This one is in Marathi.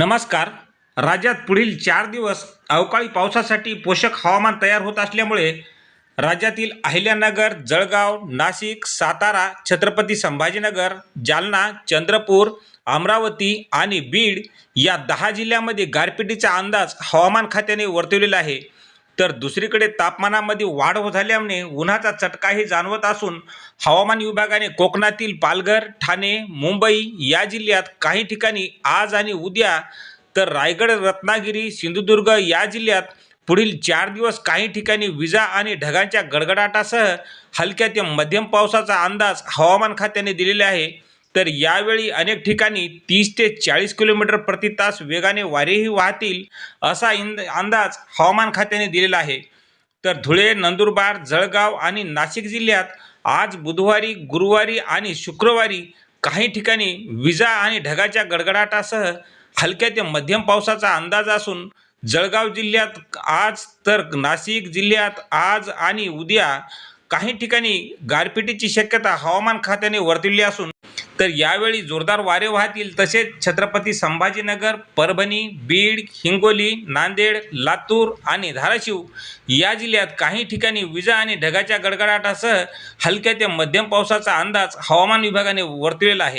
नमस्कार. राज्यात पुढील चार दिवस अवकाळी पावसासाठी पोषक हवामान तयार होत असल्यामुळे राज्यातील अहिल्यानगर जळगाव नाशिक सातारा छत्रपती संभाजीनगर जालना चंद्रपूर अमरावती आणि बीड या दहा जिल्ह्यामध्ये गारपिटीचा अंदाज हवामान खात्याने वर्तवलेला आहे. तर दुसरीकडे तापमानामध्ये वाढ होत झाल्यामुळे उन्हाचा चटकाही जाणवत असून हवामान विभागाने कोकणातील पालघर ठाणे मुंबई या जिल्ह्यात काही ठिकाणी आज आणि उद्या तर रायगड रत्नागिरी सिंधुदुर्ग या जिल्ह्यात पुढील चार दिवस काही ठिकाणी विजा आणि ढगांच्या गडगडाटासह हलक्या ते मध्यम पावसाचा अंदाज हवामान खात्याने दिलेला आहे. तर यावेळी अनेक ठिकाणी तीस ते चाळीस किलोमीटर प्रति तास वेगाने वारेही वाहतील असा इंद अंदाज हवामान खात्याने दिलेला आहे. तर धुळे नंदुरबार जळगाव आणि नाशिक जिल्ह्यात आज बुधवारी गुरुवारी आणि शुक्रवारी काही ठिकाणी विजा आणि ढगाच्या गडगडाटासह हलक्या ते मध्यम पावसाचा अंदाज असून जळगाव जिल्ह्यात आज तर नाशिक जिल्ह्यात आज आणि उद्या काही ठिकाणी गारपिटीची शक्यता हवामान खात्याने वर्तवली असून तर यावेळी जोरदार वारे वाहतील तसेच छत्रपती संभाजीनगर परभणी बीड हिंगोली नांदेड लातूर आणि धाराशिव या जिल्ह्यात काही ठिकाणी विजा आणि ढगाच्या गडगडाटासह हलक्या ते मध्यम पावसाचा अंदाज हवामान विभागाने वर्तवलेला आहे.